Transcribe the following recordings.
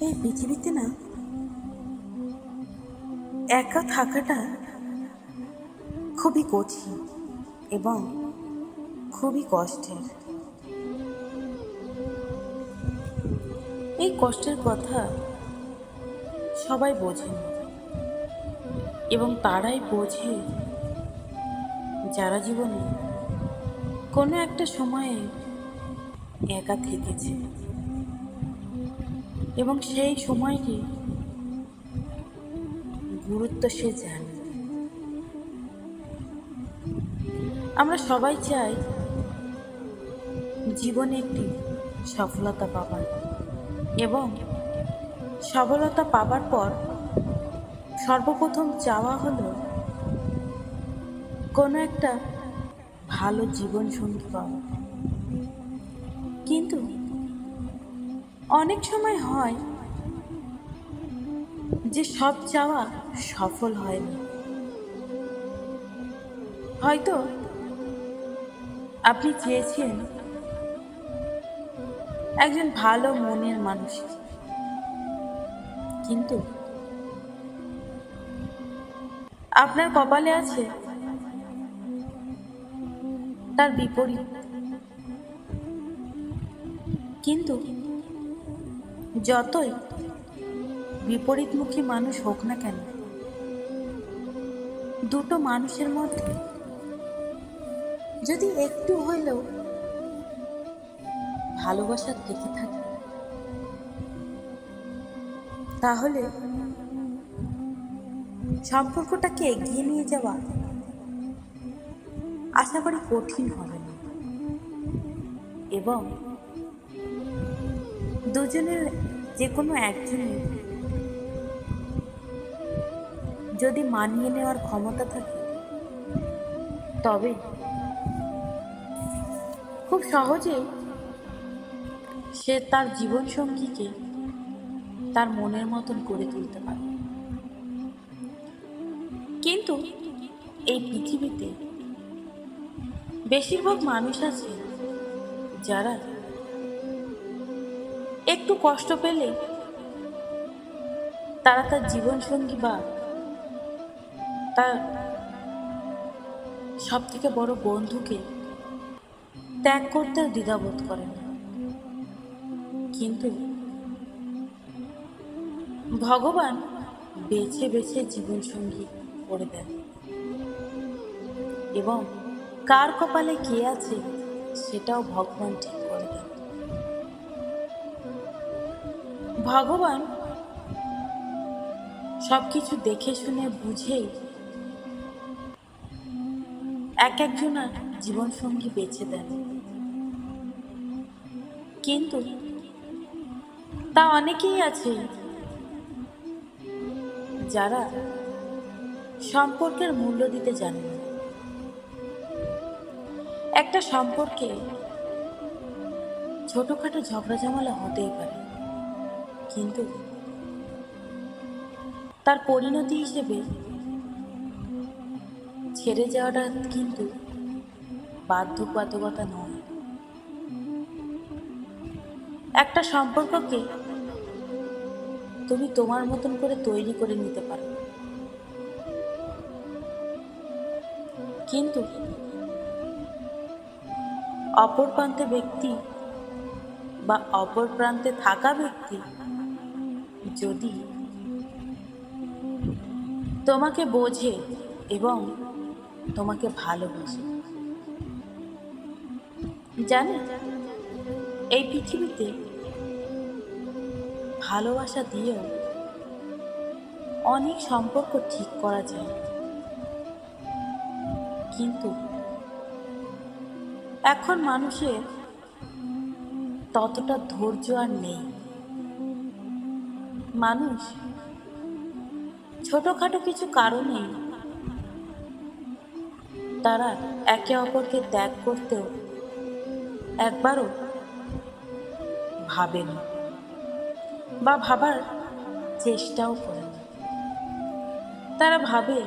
এই পৃথিবীতে না একা থাকাটা খুবই কঠিন এবং খুবই কষ্টের। এই কষ্টের কথা সবাই বোঝেন এবং তারাই বোঝে যারা জীবনে কোনো একটা সময়ে একা থেকেছে। এবং সেই সময়টি গুরুত্ব সে জানে। আমরা সবাই চাই জীবনে একটি সফলতা পাবার এবং সফলতা পাবার পর সর্বপ্রথম চাওয়া হলো কোনো একটা ভালো জীবন সঙ্গী পাওয়া। কিন্তু অনেক সময় হয় যে সব চাওয়া সফল হয় না হয়তো আপনি চেয়েছেন একজন ভালো মনের মানুষ। কিন্তু আপনার কপালে আছে তার বিপরীত। কিন্তু যতই বিপরীতমুখী মানুষ হোক না কেন, দুটো মানুষের মধ্যে যদি একটু হইলেও ভালোবাসা থেকে থাকে, তাহলে সম্পর্কটাকে এগিয়ে নিয়ে যাওয়া আশা করি কঠিন হবে না। এবং দুজনের যে কোনো একজন যদি মানিয়ে নেওয়ার ক্ষমতা থাকে, তবে খুব সহজেই সে তার জীবনসঙ্গীকে তার মনের মতন করে তুলতে পারে। কিন্তু এই পৃথিবীতে বেশিরভাগ মানুষ আছে যারা একটু কষ্ট পেলে তারা তার জীবনসঙ্গী বা তার সব থেকে বড় বন্ধুকে ত্যাগ করতেও দ্বিধাবোধ করে না। কিন্তু ভগবান বেছে বেছে জীবনসঙ্গী করে দেন। এবং কার কপালে কে আছে সেটাও ভগবান ঠিক ভগবান সব কিছু দেখে শুনে বুঝেই এক একজনের জীবনসঙ্গী বেছে দেন। কিন্তু তা অনেকেই আছে যারা সম্পর্কের মূল্য দিতে জানে একটা সম্পর্কে ছোটখাটো ঝগড়া ঝামেলা হতেই পারে। কিন্তু তার পরিণতি হিসেবে ছেড়ে যাওয়াটা কিন্তু বাধ্যবাধকতা নয়। একটা সম্পর্ককে তুমি তোমার মতন করে তৈরি করে নিতে পারো। কিন্তু অপর প্রান্তে ব্যক্তি বা অপর প্রান্তে থাকা ব্যক্তি যদি তোমাকে বোঝে এবং তোমাকে ভালোবাসে। জানে, এই পৃথিবীতে ভালোবাসা দিয়েও অনেক সম্পর্ক ঠিক করা যায়। কিন্তু এখন মানুষের ততটা ধৈর্য আর নেই। মানুষ? ছোটখাটো কিছু কারণে তারা একে অপরকে ত্যাগ করতেও একবারও ভাবে না বা ভাবার চেষ্টাও করে না। তারা ভাবে,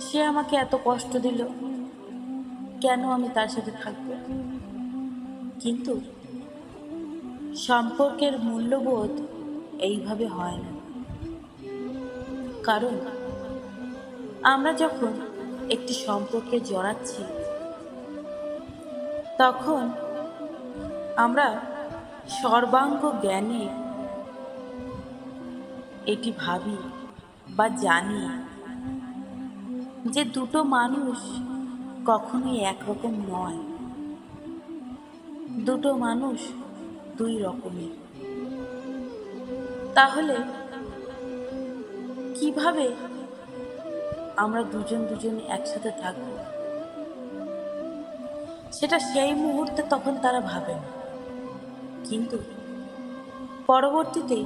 সে আমাকে এত কষ্ট দিল, কেন আমি তার সাথে থাকব? কিন্তু সম্পর্কের মূল্যবোধ এইভাবে হয় না। কারণ, আমরা যখন একটি সম্পর্কে জড়াচ্ছি, তখন আমরা সর্বাঙ্গ জ্ঞানে এটি ভাবি বা জানি যে দুটো মানুষ কখনোই একরকম নয়। দুটো মানুষ দুই রকমের। তাহলে কীভাবে আমরা দুজন দুজন একসাথে থাকব? সেটা সেই মুহূর্তে তখন তারা ভাবে না কিন্তু পরবর্তীতে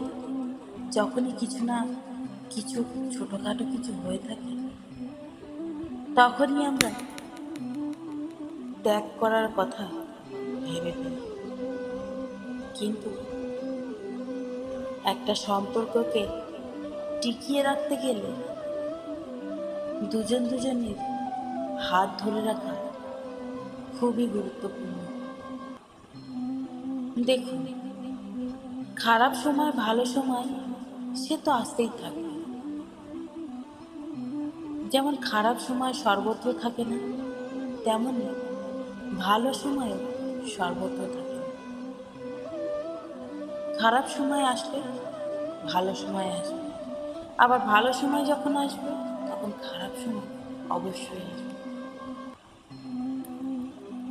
যখনই কিছু না কিছু, ছোটোখাটো কিছু হয়ে থাকে, তখনই আমরা ত্যাগ করার কথা ভেবে ফেলি। কিন্তু একটা সম্পর্ককে টিকিয়ে রাখতে গেলে দুজন দুজনের হাত ধরে রাখা খুবই গুরুত্বপূর্ণ। দেখুন, খারাপ সময়, ভালো সময়, সে তো আসতেই থাকবে যেমন খারাপ সময় সর্বত্র থাকে না তেমনই ভালো সময়ও সর্বত্র থাকে। খারাপ সময় আসলে ভালো সময় আসবে। আবার ভালো সময় যখন আসবে, তখন খারাপ সময় অবশ্যই আসবে।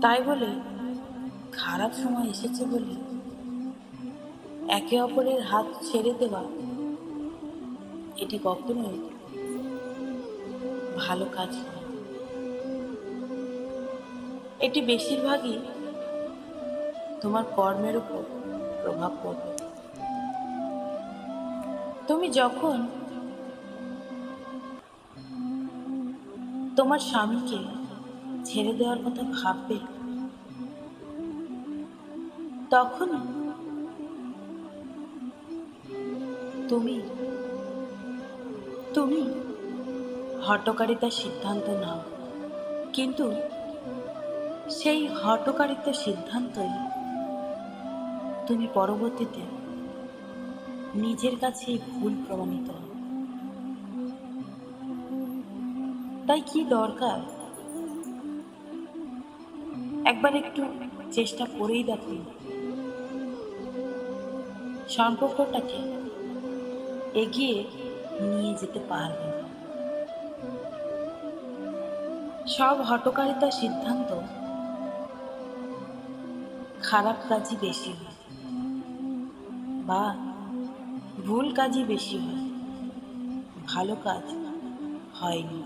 তাই বলে খারাপ সময় এসেছে বলে একে অপরের হাত ছেড়ে দেওয়া, এটি কখনোই ভালো কাজ নয়। এটি বেশিরভাগই তোমার কর্মের উপর প্রভাব পড়বে। তুমি যখন তোমার স্বামীকে ছেড়ে দেওয়ার কথা ভাববে, তখন তুমি তুমি হটকারিতার সিদ্ধান্ত নাও। কিন্তু সেই হটকারিতার সিদ্ধান্তই তুমি পরবর্তীতে নিজের কাছেই ভুল প্রমাণিত। তাই কি দরকার? একবার একটু চেষ্টা করেই দেখো সম্পর্কটাকে এগিয়ে নিয়ে যেতে পারবে না সব হটকারিতার সিদ্ধান্ত খারাপ কাজই বেশি হয়। বা ভুল কাজই বেশি হয়। ভালো কাজ হয়নি।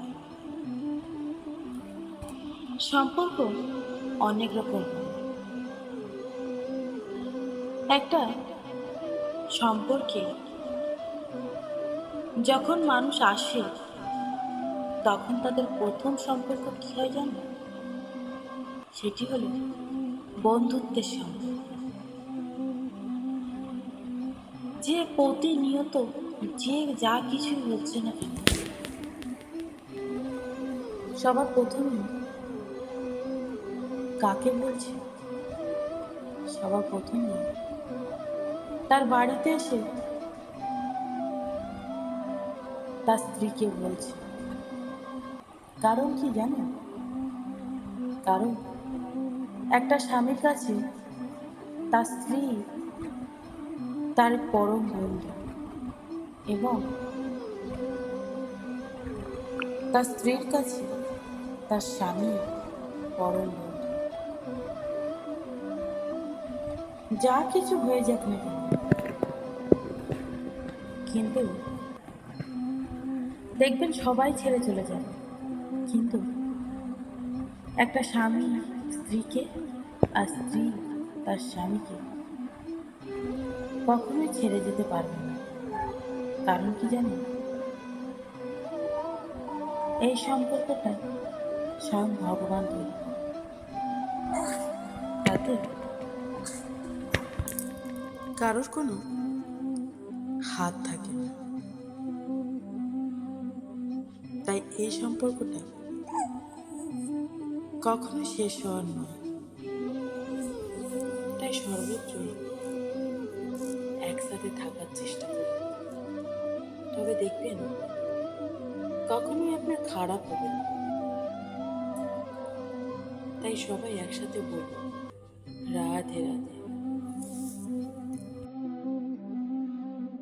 সম্পর্ক অনেক রকম একটা সম্পর্কে যখন মানুষ আসে, তখন তাদের প্রথম সম্পর্ক কী হয় জানো? সেটি হলো বন্ধুত্বের সম্পর্ক। প্রতিনিয়ত যে যা কিছু হচ্ছে না সবার প্রথমে কাকে বলছে? সবার প্রথমে তার বাড়িতে এসে তার স্ত্রীকে বলছে। কারণ কি জানো? কারণ একটা স্বামীর কাছে তার স্ত্রী তার পরম বন্ধু এবং তার স্ত্রীর কাছে তার স্বামী পরম বন্ধু। যা কিছু হয়ে যাক না কেন, কিন্তু দেখবেন সবাই ছেড়ে চলে যাবে। কিন্তু একটা স্বামী স্ত্রীকে আর স্ত্রী তার স্বামীকে কখনোই ছেড়ে যেতে পারবে না। কারণ কি জানি এই সম্পর্কটা স্বয়ং ভগবান তৈরি তাতে কারোর কোনো হাত থাকে না। তাই এই সম্পর্কটা কখনো শেষ হওয়ার নয়। তাই সর্বত্রই একসাথে থাকার চেষ্টা করি। তবে দেখবেন, কখনোই আপনার খারাপ হবে না। তাই সবাই একসাথে বলব, রাধে রাধে।